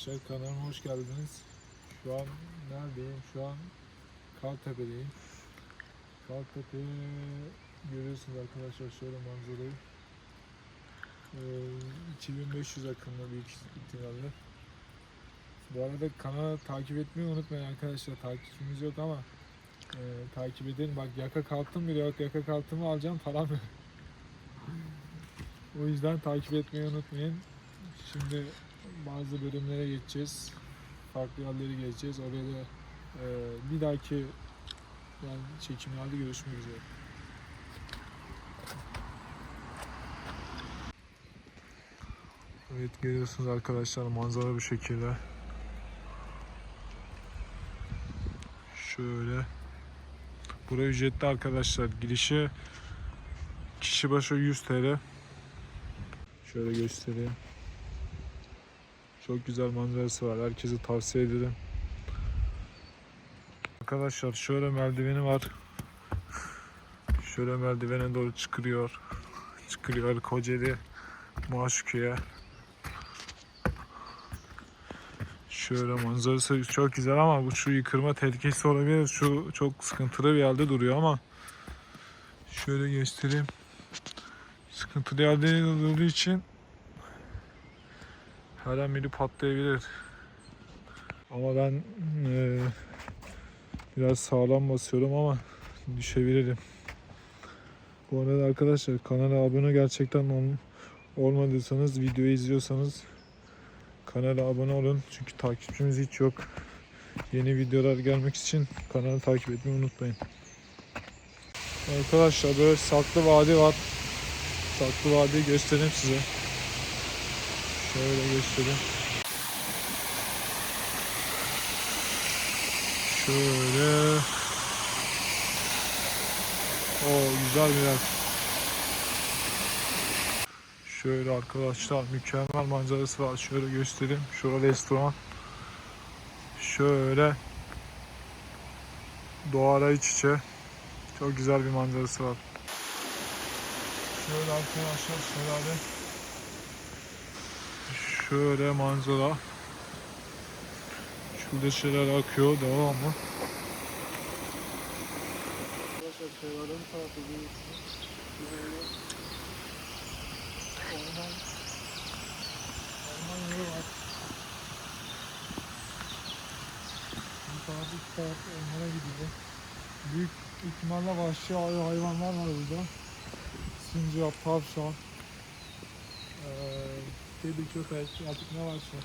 arkadaşlar kanalıma hoş geldiniz. Şu an neredeyim? Şu an Kaltepe'deyim. Kaltepe görüyorsunuz arkadaşlar şöyle manzarayı. Ee, 2500 akımda büyük ihtimalle. Bu arada kanalı takip etmeyi unutmayın arkadaşlar. Takipçimiz yok ama e, takip edin. Bak yaka kalktım bile yok. Yaka kalktımı alacağım yok. O yüzden takip etmeyi unutmayın. Şimdi bazı bölümlere geçeceğiz. Farklı yerleri gezeceğiz. Oraya da e, bir dahaki yani çekimlerde görüşmek üzere. Evet görüyorsunuz arkadaşlar manzara bu şekilde. Şöyle. Buraya ücretli arkadaşlar. Girişi kişi başı 100 TL. Şöyle göstereyim. Çok güzel manzarası var. Herkese tavsiye ederim. Arkadaşlar şöyle merdiveni var. Şöyle merdivene doğru çıkıyor. Çıkıyor Kocaeli Maşuki'ye. Şöyle manzarası çok güzel ama bu şu yıkırma tehlikesi olabilir. Şu çok sıkıntılı bir yerde duruyor ama şöyle göstereyim. Sıkıntılı yerde durduğu için her an biri patlayabilir. Ama ben eee, biraz sağlam basıyorum ama düşebilirim. Bu arada arkadaşlar kanala abone gerçekten ol- olmadıysanız videoyu izliyorsanız kanala abone olun. Çünkü takipçimiz hiç yok. Yeni videolar gelmek için kanalı takip etmeyi unutmayın. Arkadaşlar böyle saklı vadi var. Saklı vadiyi göstereyim size. Şöyle göstereyim. Şöyle. O güzel bir yer. Şöyle arkadaşlar mükemmel manzarası var. Şöyle göstereyim. Şurada restoran. Şöyle doğayla iç içe. Çok güzel bir manzarası var. Şöyle arkadaşlar şöyle Şöyle manzara. Şurada şeyler akıyor devamlı. İki tarafı ormana gidiyor. Büyük ihtimalle vahşi hay- hayvanlar var burada. Sincap, tavşan, eee kedi, köpek, artık ne varsa.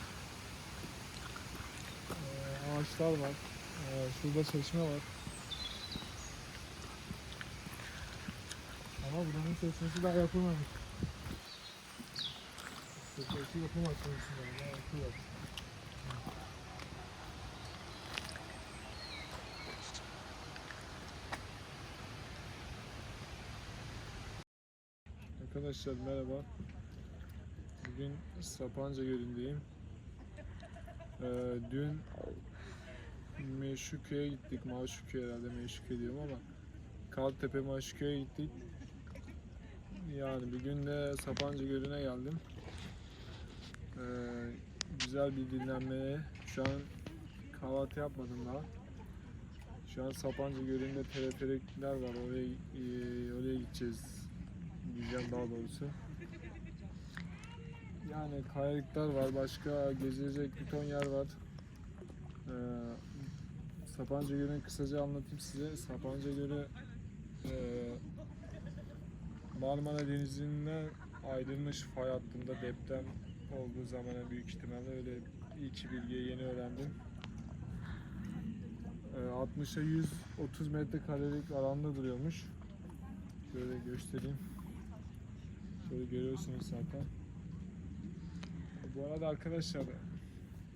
Eee, ağaçlar var. Eee, şurada çeşme var. Ama buranın çeşmesi daha yapılmamış. Çeşmesi yapım aşamasında. Daha yapılıyor. Arkadaşlar merhaba. Bugün Sapanca Gölü'ndeyim. Ee, dün Meşukö'ye gittik. Maşuköy herhalde Meşuköy diyorum ama Kaltepe Maşuköy'e gittik. Yani bir gün de Sapanca Gölü'ne geldim. Ee, güzel bir dinlenmeye. Şu an kahvaltı yapmadım daha. Şu an Sapanca Gölü'nde teleferikler var. Oraya e, oraya gideceğiz. Gideceğim daha doğrusu. Yani kayalıklar var. Başka gezilecek bir ton yer var. Ee, Sapanca Gölü'nü kısaca anlatayım size. Sapanca Gölü e, Marmara Denizi'nden ayrılmış fay hattında deprem olduğu zamana büyük ihtimalle öyle iki bilgiyi yeni öğrendim. E, 60'a 130 metrekarelik alanda duruyormuş. Şöyle göstereyim. Şöyle görüyorsunuz zaten. Bu arada arkadaşlar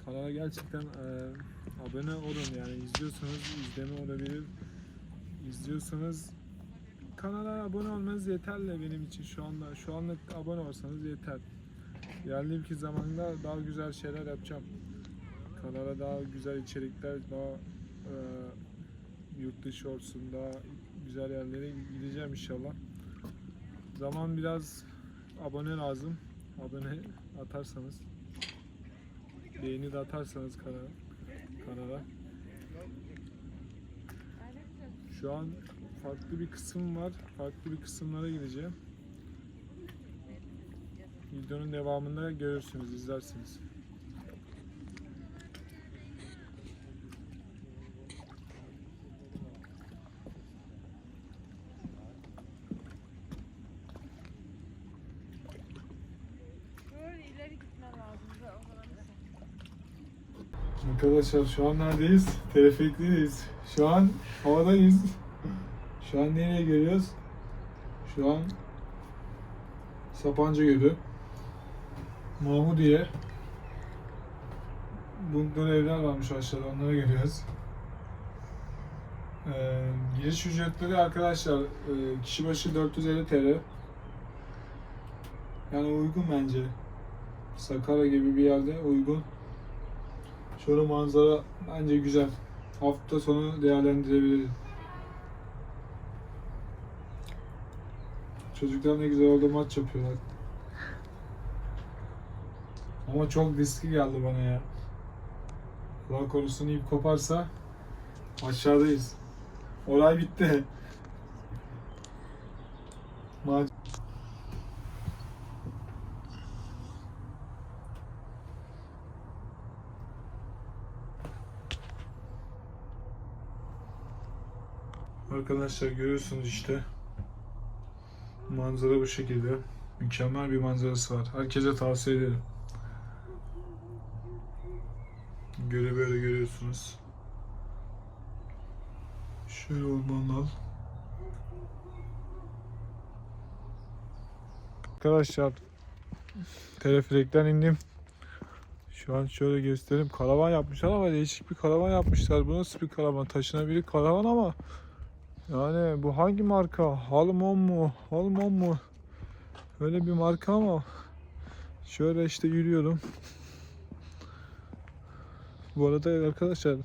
kanala gerçekten e, abone olun yani izliyorsanız izleme olabilir. İzliyorsanız kanala abone olmanız yeterli benim için şu anda. Şu anlık abone olsanız yeter. İlerleyen zamanında daha güzel şeyler yapacağım. Kanala daha güzel içerikler, daha e, yurt dışı olsun, daha güzel yerlere gideceğim inşallah. Zaman biraz abone lazım. Abone atarsanız beğeni de atarsanız kanala. kanala. Şu an farklı bir kısım var. Farklı bir kısımlara gideceğim. Videonun devamında görürsünüz, izlersiniz. Böyle ileri gitmen lazım. da O zaman Arkadaşlar şu an neredeyiz? Teleferikteyiz. Şu an havadayız. Şu an nereye geliyoruz? Şu an Sapanca Gölü. Mahmudiye. Bunlar evler varmış aşağıda onlara geliyoruz. Ee, giriş ücretleri arkadaşlar e, kişi başı 450 TL. Yani uygun bence. Sakarya gibi bir yerde uygun. Şöyle manzara bence güzel. Hafta sonu değerlendirebilirim. Çocuklar ne güzel orada maç yapıyorlar. Ama çok riskli geldi bana ya. Allah korusun ip koparsa aşağıdayız. Olay bitti. Maç Arkadaşlar görüyorsunuz işte. Manzara bu şekilde. Mükemmel bir manzarası var. Herkese tavsiye ederim. Göre böyle görüyorsunuz. Şöyle ormanlar. Arkadaşlar teleferikten indim. Şu an şöyle göstereyim. Karavan yapmışlar ama değişik bir karavan yapmışlar. Bu nasıl bir karavan? Taşınabilir karavan ama yani bu hangi marka? Halmon mu? Halmon mu? Öyle bir marka ama şöyle işte yürüyorum. Bu arada arkadaşlar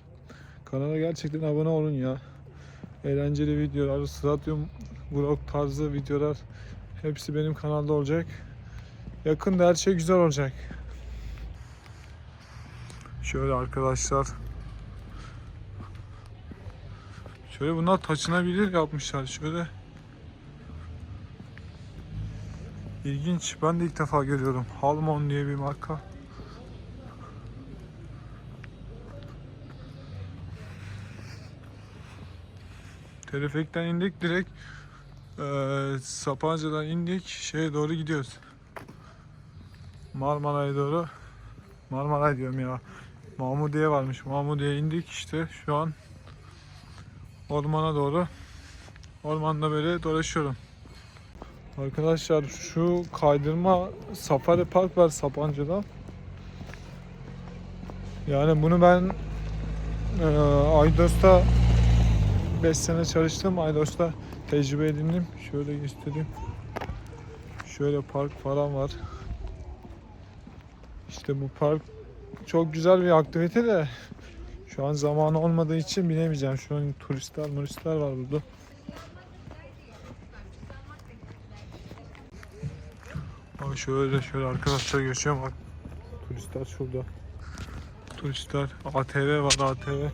kanala gerçekten abone olun ya. Eğlenceli videolar, stadyum vlog tarzı videolar hepsi benim kanalda olacak. Yakında her şey güzel olacak. Şöyle arkadaşlar Şöyle bunlar taşınabilir yapmışlar şöyle. İlginç. Ben de ilk defa görüyorum. Halmon diye bir marka. Teleferikten indik direkt eee Sapanca'dan indik şeye doğru gidiyoruz. Marmara'ya doğru. Marmaray diyorum ya. Mahmudiye varmış. Mahmudiye indik işte şu an ormana doğru. Ormanda böyle dolaşıyorum. Arkadaşlar şu kaydırma safari park var Sapanca'da. Yani bunu ben e, Aydos'ta 5 sene çalıştım. Aydos'ta tecrübe edindim. Şöyle göstereyim. Şöyle park falan var. İşte bu park çok güzel bir aktivite de şu an zamanı olmadığı için binemeyeceğim. Şu an turistler, turistler var burada. Bak şöyle şöyle arkadaşlar geçiyorum bak. Turistler şurada. Turistler. ATV var ATV.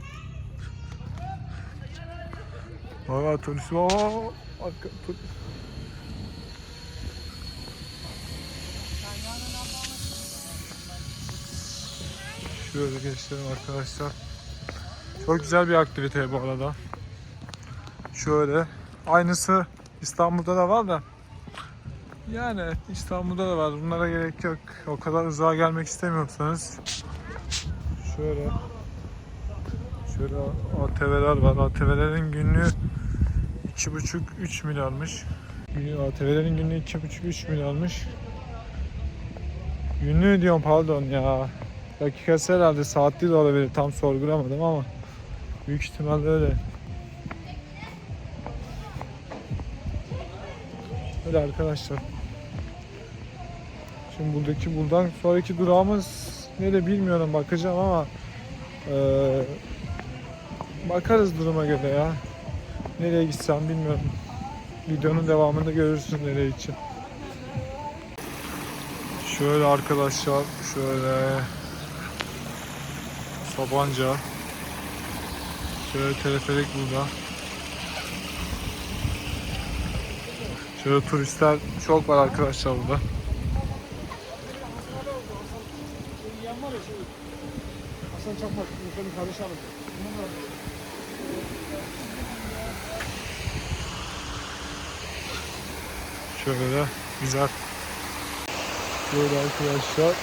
Valla turist var. Arka, tur... Şöyle göstereyim arkadaşlar. Çok güzel bir aktivite bu arada. Şöyle aynısı İstanbul'da da var da yani İstanbul'da da var. Bunlara gerek yok. O kadar uzağa gelmek istemiyorsanız şöyle şöyle ATV'ler var. ATV'lerin günlüğü 2,5-3 milyarmış. ATV'lerin günlüğü 2,5-3 milyarmış. Günlüğü diyorum pardon ya. Dakikası herhalde saatli de olabilir. Tam sorgulamadım ama büyük ihtimalle öyle. Öyle arkadaşlar. Şimdi buradaki buradan sonraki durağımız ne de bilmiyorum bakacağım ama eee, bakarız duruma göre ya. Nereye gitsem bilmiyorum. Videonun devamında görürsün nereye için. Şöyle arkadaşlar şöyle Sabanca. Şöyle teleferik burada. Şöyle turistler çok var arkadaşlar burada. Hasan Çakmak, Mükemmel kardeşim. Şöyle de güzel. Böyle arkadaşlar.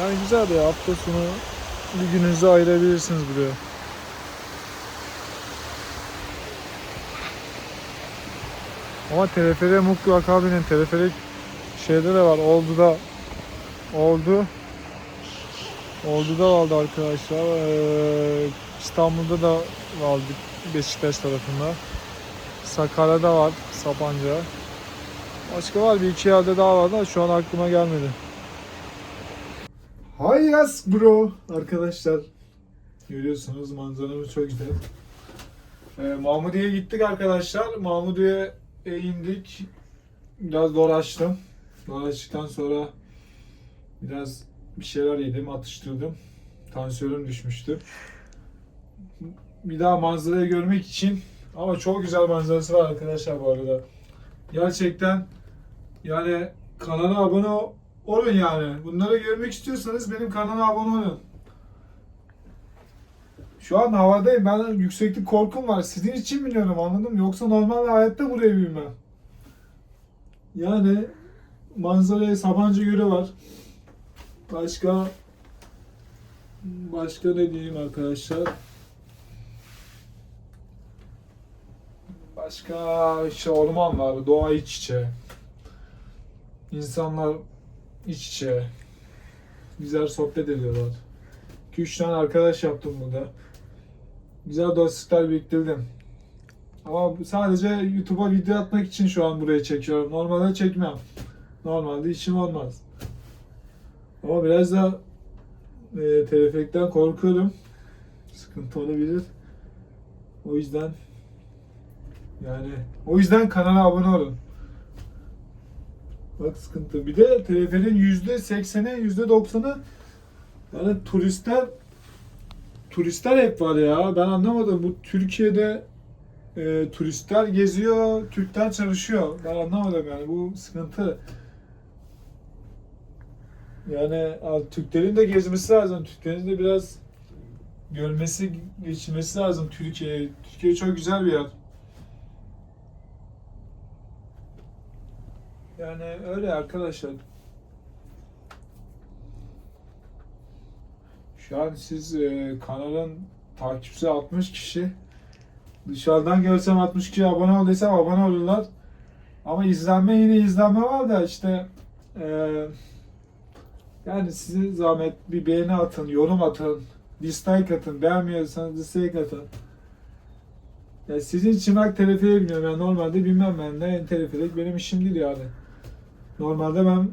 Yani güzel ya hafta sonu bir gününüzü ayırabilirsiniz buraya. Ama teleferiğe mutlaka binin. Teleferik şeyde de var. Oldu da oldu. Oldu da vardı arkadaşlar. Ee, İstanbul'da da vardı Beşiktaş tarafında. Sakarya'da var Sapanca. Başka var bir iki yerde daha var da şu an aklıma gelmedi. Hi bro arkadaşlar. Görüyorsunuz manzaramız çok güzel. Ee, Mahmudiye'ye gittik arkadaşlar. Mahmudiye'ye indik. Biraz dolaştım. Dolaştıktan sonra biraz bir şeyler yedim, atıştırdım. Tansiyonum düşmüştü. Bir daha manzarayı görmek için ama çok güzel manzarası var arkadaşlar bu arada. Gerçekten yani kanala abone olun yani. Bunları görmek istiyorsanız benim kanala abone olun. Şu an havadayım. Ben yükseklik korkum var. Sizin için biliyorum anladın mı? Yoksa normal hayatta buraya binmem. Yani manzaraya Sabancı Gölü var. Başka başka ne diyeyim arkadaşlar? Başka işte orman var, doğa iç içe. İnsanlar iç içe. Güzel sohbet ediyorlar. 2-3 tane arkadaş yaptım burada. Güzel dostluklar biriktirdim. Ama sadece YouTube'a video atmak için şu an buraya çekiyorum. Normalde çekmem. Normalde işim olmaz. Ama biraz da e, teleferikten korkuyorum. Sıkıntı olabilir. O yüzden yani o yüzden kanala abone olun. Bak sıkıntı. Bir de teleferin yüzde sekseni, yüzde doksanı yani turistler turistler hep var ya. Ben anlamadım. Bu Türkiye'de e, turistler geziyor, Türkler çalışıyor. Ben anlamadım yani. Bu sıkıntı. Yani Türklerin de gezmesi lazım. Türklerin de biraz görmesi, geçmesi lazım Türkiye'ye. Türkiye çok güzel bir yer. Yani öyle arkadaşlar. Şu an siz e, kanalın takipçisi 60 kişi. Dışarıdan görsem 60 kişi abone ol abone olurlar. Ama izlenme yine izlenme var da işte e, yani size zahmet bir beğeni atın, yorum atın, dislike atın, beğenmiyorsanız dislike atın. Ya sizin için bak teleferiğe biniyorum. Yani normalde bilmem ben de teleferik benim işim değil yani. Normalde ben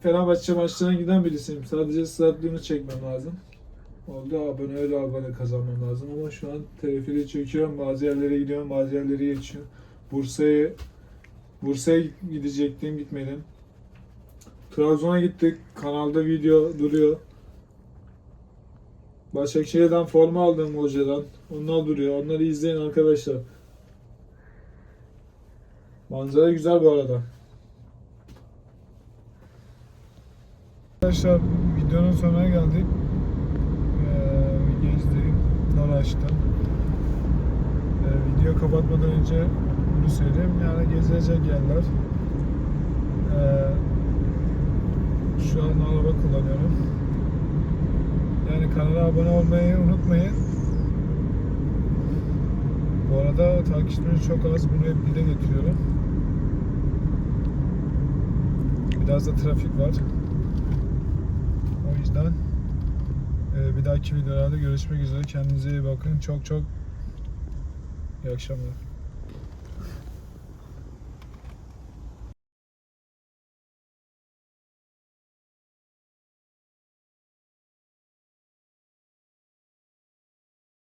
Fenerbahçe maçlarına giden birisiyim. Sadece stadyumu çekmem lazım. Oldu abone öyle abone kazanmam lazım ama şu an teleferiği çekiyorum. Bazı yerlere gidiyorum, bazı yerlere geçiyorum. Bursa'ya Bursa'ya gidecektim, gitmedim. Trabzon'a gittik. Kanalda video duruyor. Başakşehir'den forma aldım hocadan. Onlar duruyor. Onları izleyin arkadaşlar. Manzara güzel bu arada. Arkadaşlar videonun sonuna geldik. Ee, gezdim, dolaştım. Ee, video kapatmadan önce bunu söyleyeyim. Yani gezilecek yerler. Ee, şu an araba kullanıyorum. Yani kanala abone olmayı unutmayın. Bu arada takipçilerim çok az. Bunu hep dile getiriyorum. Biraz da trafik var. O yüzden e, bir dahaki videolarda görüşmek üzere. Kendinize iyi bakın. Çok çok iyi akşamlar.